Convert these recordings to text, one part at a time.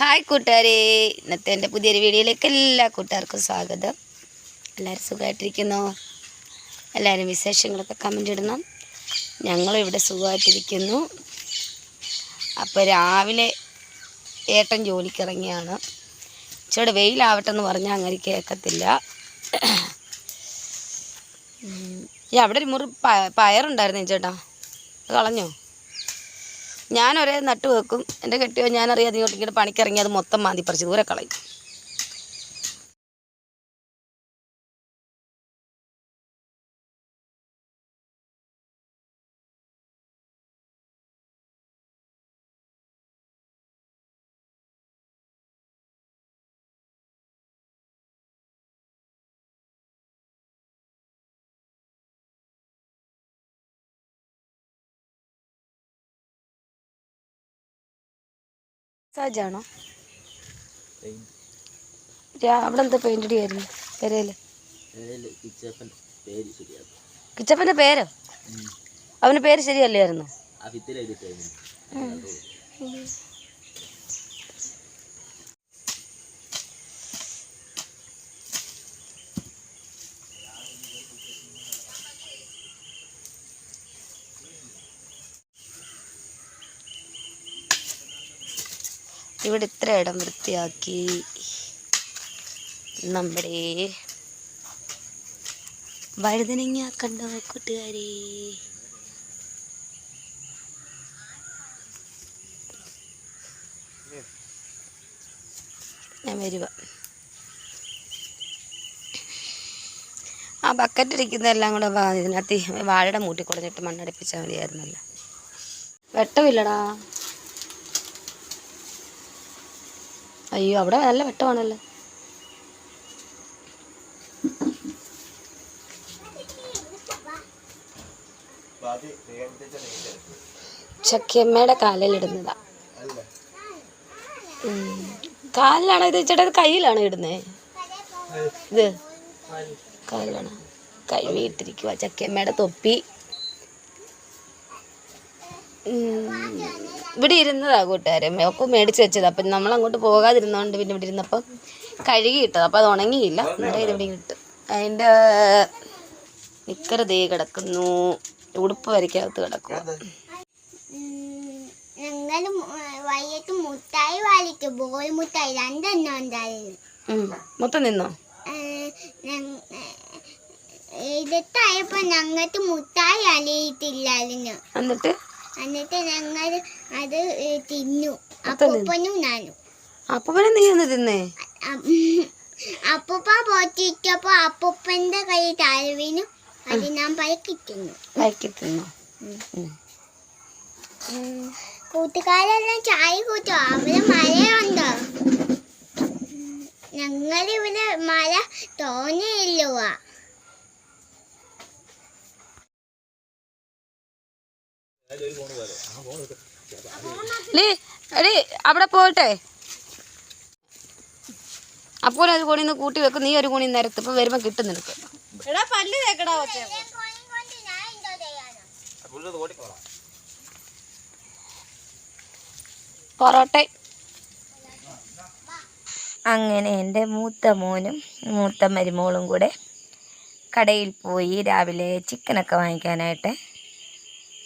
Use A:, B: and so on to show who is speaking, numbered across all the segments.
A: Hi കൂട്ടുകാരെ. ഇന്നത്തെ എന്റെ പുതിയൊരു വീഡിയോയിലേക്ക് എല്ലാ കൂട്ടുകാർക്കും സ്വാഗതം. എല്ലാവരും സുഖമായിട്ടിരിക്കുന്നു? എല്ലാവരും വിശേഷങ്ങളൊക്കെ കമന്റ് ഇടണം. ഞങ്ങളും ഇവിടെ സുഖമായിട്ടിരിക്കുന്നു. അപ്പോൾ രാവിലെ ഏട്ടൻ ജോലിക്ക് ഇറങ്ങിയാണ്. ഇച്ചിരി വെയിലാവട്ടെ എന്ന് പറഞ്ഞാൽ അങ്ങനെ കേൾക്കത്തില്ല. ഈ അവിടെ ഒരു മുറി പയറുണ്ടായിരുന്നു ചേട്ടാ. അത് കളഞ്ഞോ? ഞാൻ നട്ടു വെക്കും എന്റെ കെട്ടിയോ ഞാനറിയാതെ ഇങ്ങോട്ട് ഇങ്ങോട്ട് പണിക്കിറങ്ങി അത് മൊത്തം മാന്തി പറിച്ച് ദൂരെ കളയും. സാജാണോ അവിടെ എന്താ പെയിന്റ് അടിയായിരുന്നു പെരയിൽ കിച്ചപ്പന്റെ പേരോ? അവന്റെ പേര് ശരിയല്ലായിരുന്നു? ഇവിടെ ഇത്ര ഇടം വൃത്തിയാക്കി. നമ്മുടെ വഴുതനങ്ങ കണ്ടോ കൂട്ടുകാരെ. ഞാൻ വരുക ആ ബക്കറ്റ് ഇരിക്കുന്നതെല്ലാം കൂടെ ഇതിനകത്ത് വാഴയുടെ മൂട്ടി കൊടുത്തിട്ട് മണ്ണടിപ്പിച്ചാൽ മതിയായിരുന്നല്ലോ. വെട്ടമില്ലടാ. അയ്യോ അവിടെ നല്ല വെട്ടമാണല്ലോ. ചക്കിയമ്മയുടെ കാലിലിടുന്നതാ. കാലിലാണോ ഇത്? ചേട്ടാ ഇത് കയ്യിലാണോ ഇടുന്നേ? ഇത് കാലിലാണ്? കഴുകിയിട്ടിരിക്കുക ചക്കിയമ്മയുടെ തൊപ്പി. ഇവിടെ ഇരുന്നതാണ് കൂട്ടുകാരെ. ഒക്കെ മേടിച്ച് വെച്ചത്. അപ്പം നമ്മൾ അങ്ങോട്ട് പോകാതിരുന്നോണ്ട് പിന്നെ ഇവിടെ ഇരുന്നപ്പം കഴുകി ഇട്ടത്. അപ്പം അത് ഉണങ്ങിയില്ല. എന്നിട്ട് ഇത് ഇവിടെ ഇട്ട്. അതിന്റെ നിക്കറ് ദേ കിടക്കുന്നു. ഉടുപ്പ് വരയ്ക്കകത്ത് കിടക്കുക
B: ഞങ്ങൾ വൈകിട്ട് മുട്ടായി വാലിക്ക് ബോൾ മുട്ടായി. രണ്ടെണ്ണം ഉണ്ടായിരുന്നു.
A: മൊത്തം നിന്നോ?
B: ഇതായപ്പോ ഞങ്ങൾക്ക് മുട്ടായി അലിയിട്ടില്ലായിരുന്നു.
A: എന്നിട്ട്?
B: എന്നിട്ട് ഞങ്ങൾ അത് തിന്നു. അപ്പൂപ്പനും ഞാനും.
A: അപ്പനെ നീ ഒന്ന് തിന്നേ?
B: അപ്പൂപ്പ പോറ്റിട്ടപ്പോ അപ്പൂപ്പന്റെ കൈ താഴ്വീനു അത് ഞാൻ പയക്കി തിന്നു.
A: വയക്കി തിന്നോ.
B: കൂട്ടുകാരെല്ലാം ചായ കൂട്ടോ? അവിടെ മഴയുണ്ടോ? ഞങ്ങളിവിടെ മഴ തോന്നിയില്ലുവാ.
A: എടി അവിടെ പോട്ടെ അപ്പോൾ ഒരു കോണി നിന്ന് കൂട്ടി വെക്കും നീ ഒരു കോണി നിരത്ത് ഇപ്പൊ വരുമ്പോ കിട്ടും നിനക്ക്. പൊറോട്ട.
C: അങ്ങനെ എന്റെ മൂത്ത മോനും മൂത്ത മരുമോളും കൂടെ കടയിൽ പോയി രാവിലെ ചിക്കനൊക്കെ വാങ്ങിക്കാനായിട്ട്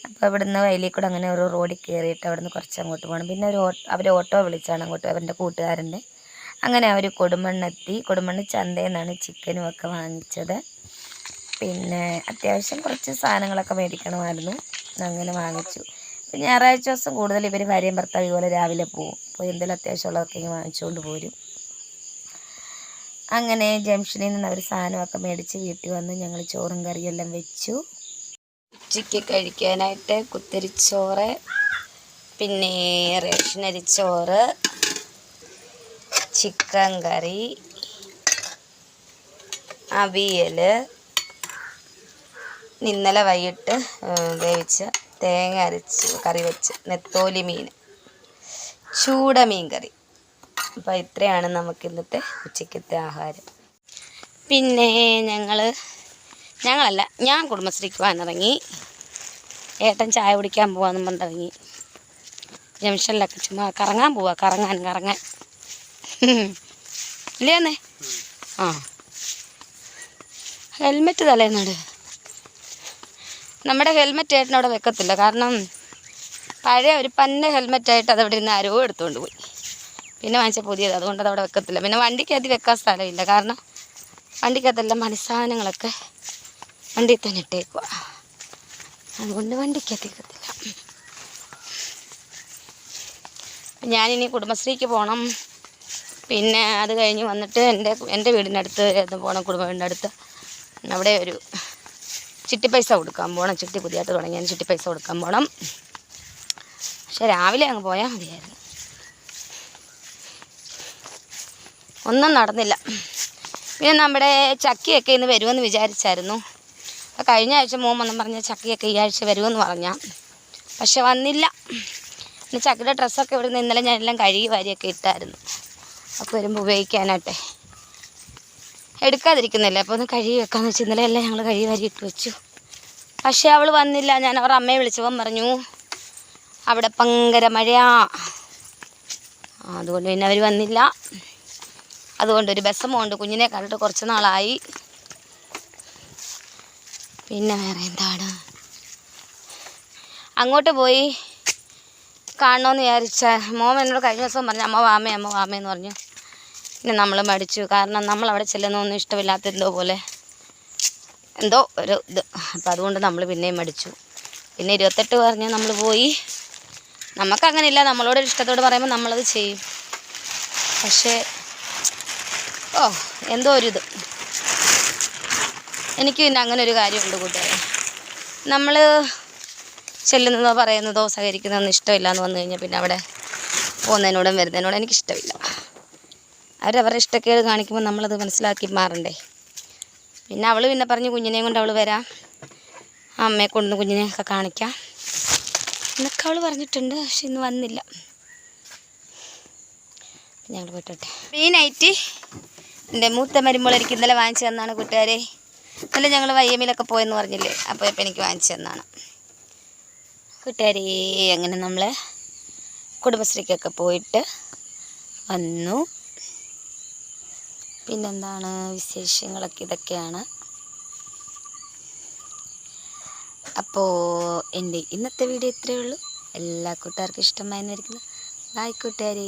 C: അപ്പോൾ ഇവിടുന്ന് വയലിൽ അങ്ങനെ ഒരു റോഡിൽ കയറിയിട്ട് അവിടുന്ന് കുറച്ച് അങ്ങോട്ട് പോകണം പിന്നെ ഒരു അവർ ഓട്ടോ വിളിച്ചാണ് അങ്ങോട്ട് അവന്റെ കൂട്ടുകാരന്റെ. അങ്ങനെ അവർ കൊടുമണ്ണെത്തി കൊടുമണ്ണ് ചന്തയിൽ നിന്നാണ് ചിക്കനും ഒക്കെ വാങ്ങിച്ചത്. പിന്നെ അത്യാവശ്യം കുറച്ച് സാധനങ്ങളൊക്കെ മേടിക്കണമായിരുന്നു. അങ്ങനെ വാങ്ങിച്ചു. പിന്നെ ഞായറാഴ്ച ദിവസം കൂടുതൽ ഇവർ ഭാര്യയും ഭർത്താവ് ഇതുപോലെ രാവിലെ പോവും. അപ്പോൾ എന്തെങ്കിലും അത്യാവശ്യമുള്ളതൊക്കെ ഇങ്ങനെ വാങ്ങിച്ചുകൊണ്ട് പോരും. അങ്ങനെ ജംഗ്ഷനിൽ നിന്ന് അവർ സാധനമൊക്കെ മേടിച്ച് വീട്ടിൽ വന്ന് ഞങ്ങൾ ചോറും കറിയെല്ലാം വെച്ചു.
A: ഉച്ചയ്ക്ക് കഴിക്കാനായിട്ട് കുത്തിരിച്ചോറ് പിന്നെ റേഷനരിച്ചോറ് ചിക്കൻ കറി അവിയൽ ഇന്നലെ വൈകിട്ട് വേവിച്ച് തേങ്ങ അരച്ച് കറി വെച്ച് നെത്തോലി മീൻ ചൂട മീൻ കറി. അപ്പോൾ ഇത്രയാണ് നമുക്ക് ഇന്നത്തെ ഉച്ചക്കത്തെ ആഹാരം. പിന്നെ ഞങ്ങൾ ഞങ്ങളല്ല ഞാൻ കുടുംബശ്രീക്ക് വന്നിറങ്ങി ഏട്ടൻ ചായ കുടിക്കാൻ പോവാന്ന് പറഞ്ഞിറങ്ങി. ജംഗ്ഷനിലൊക്കെ ചുമ്മാ കറങ്ങാൻ പോവാ കറങ്ങാൻ കറങ്ങാൻ. ഇല്ലേന്നേ? ആ. ഹെൽമെറ്റ് തലേന്നാട്. നമ്മുടെ ഹെൽമെറ്റ് ഏട്ടൻ അവിടെ വെക്കത്തില്ല. കാരണം പഴയ ഒരു പന്ന ഹെൽമെറ്റായിട്ട് അതവിടെ ഇരുന്ന് ആരോ എടുത്തുകൊണ്ട് പോയി. പിന്നെ വാങ്ങിച്ച പുതിയത് അതുകൊണ്ട് അതവിടെ വെക്കത്തില്ല. പിന്നെ വണ്ടിക്കകത്ത് വെക്കാൻ സ്ഥലമില്ല. കാരണം വണ്ടിക്കകത്തെല്ലാം മണിസാധനങ്ങളൊക്കെ വണ്ടിയിൽ തന്നെ ഇട്ടേക്കുക അതുകൊണ്ട് വണ്ടിക്ക് എത്തിക്കത്തില്ല ഞാനിനി കുടുംബശ്രീക്ക് പോകണം പിന്നെ അത് കഴിഞ്ഞ് വന്നിട്ട് എന്റെ എന്റെ വീടിനടുത്ത് പോകണം കുടുംബ വീടിന്റെ അടുത്ത് അവിടെ ഒരു ചിട്ടി പൈസ കൊടുക്കാൻ പോകണം ചിട്ടി പുതിയതായിട്ട് തുടങ്ങിയ ചിട്ടി പൈസ കൊടുക്കാൻ പോകണം പക്ഷെ രാവിലെ അങ്ങ് പോയാൽ മതിയായിരുന്നു. ഒന്നും നടന്നില്ല. പിന്നെ നമ്മുടെ ചക്കിയൊക്കെ ഇന്ന് വരുമെന്ന് വിചാരിച്ചായിരുന്നു. കഴിഞ്ഞ ആഴ്ച മോൻ വന്നും പറഞ്ഞ ചക്കയൊക്കെ ഈ ആഴ്ച വരുമെന്ന് പറഞ്ഞാൽ പക്ഷെ വന്നില്ല. പിന്നെ ചക്കയുടെ ഡ്രസ്സൊക്കെ ഇവിടെ നിന്ന് ഇന്നലെ ഞാനെല്ലാം കഴുകി വാരിയൊക്കെ ഇട്ടായിരുന്നു. അപ്പോൾ വരുമ്പോൾ ഉപയോഗിക്കാനായിട്ടെ എടുക്കാതിരിക്കുന്നില്ല. അപ്പോൾ ഒന്ന് കഴുകി വെക്കാമെന്ന് വെച്ച് ഇന്നലെ എല്ലാം ഞങ്ങൾ കഴുകി വാരി ഇട്ട് വെച്ചു. പക്ഷെ അവൾ വന്നില്ല. ഞാൻ അവർ അമ്മയെ വിളിച്ചപ്പം പറഞ്ഞു അവിടെ ഭയങ്കര മഴയാ. അതുകൊണ്ട് പിന്നെ അവർ വന്നില്ല. അതുകൊണ്ട് ഒരു ബസ്സമുണ്ട് കുഞ്ഞിനെ കണ്ടിട്ട് കുറച്ച് നാളായി. പിന്നെ വേറെ എന്താണ്? അങ്ങോട്ട് പോയി കാണണമെന്ന് വിചാരിച്ച. മോൻ എന്നോട് കഴിഞ്ഞ ദിവസം പറഞ്ഞു അമ്മ വാമേ അമ്മ വാമേ എന്ന് പറഞ്ഞു. പിന്നെ നമ്മൾ മടിച്ചു. കാരണം നമ്മൾ അവിടെ ചെല്ലുന്നൊന്നും ഇഷ്ടമില്ലാത്ത എന്തോ പോലെ. എന്തോ ഒരു ഇത്. അപ്പം അതുകൊണ്ട് നമ്മൾ പിന്നെയും മടിച്ചു. പിന്നെ ഇരുപത്തെട്ട് പറഞ്ഞ് നമ്മൾ പോയി. നമുക്കങ്ങനെയില്ല. നമ്മളോട് ഇഷ്ടത്തോട് പറയുമ്പോൾ നമ്മളത് ചെയ്യും. പക്ഷേ ഓ എന്തോ ഒരു ഇത്. എനിക്ക് പിന്നെ അങ്ങനെ ഒരു കാര്യമുണ്ട് കൂട്ടുകാരെ. നമ്മൾ ചെല്ലുന്നതോ പറയുന്നതോ സഹകരിക്കുന്നതൊന്നും ഇഷ്ടമില്ല എന്ന് വന്നു കഴിഞ്ഞാൽ പിന്നെ അവിടെ പോകുന്നതിനോടും വരുന്നതിനോടും എനിക്കിഷ്ടമില്ല. അവരവരുടെ ഇഷ്ടക്കേട് കാണിക്കുമ്പോൾ നമ്മളത് മനസ്സിലാക്കി മാറണ്ടേ. പിന്നെ അവൾ പിന്നെ പറഞ്ഞ് കുഞ്ഞിനെ കൊണ്ട് അവൾ വരാം. അമ്മയെ കൊണ്ടു കുഞ്ഞിനെയൊക്കെ കാണിക്കാം. എന്നൊക്കെ അവൾ പറഞ്ഞിട്ടുണ്ട് പക്ഷെ ഇന്ന് വന്നില്ല. ഞങ്ങൾ പോയിട്ടെ ഈ നൈറ്റ് എന്റെ മൂത്ത മരുമോൾ എനിക്ക് ഇന്നലെ വാങ്ങിച്ചു തന്നാണ് കൂട്ടുകാരെ. ഇന്നലെ ഞങ്ങൾ വയ്യമ്മിലൊക്കെ പോയെന്ന് പറഞ്ഞില്ലേ? അപ്പോൾ ഇപ്പം എനിക്ക് വാങ്ങിച്ചു തന്നാണ്. കൂട്ടുകാരി അങ്ങനെ നമ്മൾ കുടുംബശ്രീക്കൊക്കെ പോയിട്ട് വന്നു. പിന്നെന്താണ് വിശേഷങ്ങളൊക്കെ ഇതൊക്കെയാണ്. അപ്പോൾ എന്റെ ഇന്നത്തെ വീഡിയോ ഇത്രയേ ഉള്ളൂ. എല്ലാ കൂട്ടുകാർക്കും ഇഷ്ടമായിരുന്നു ബായ് കൂട്ടുകാരേ.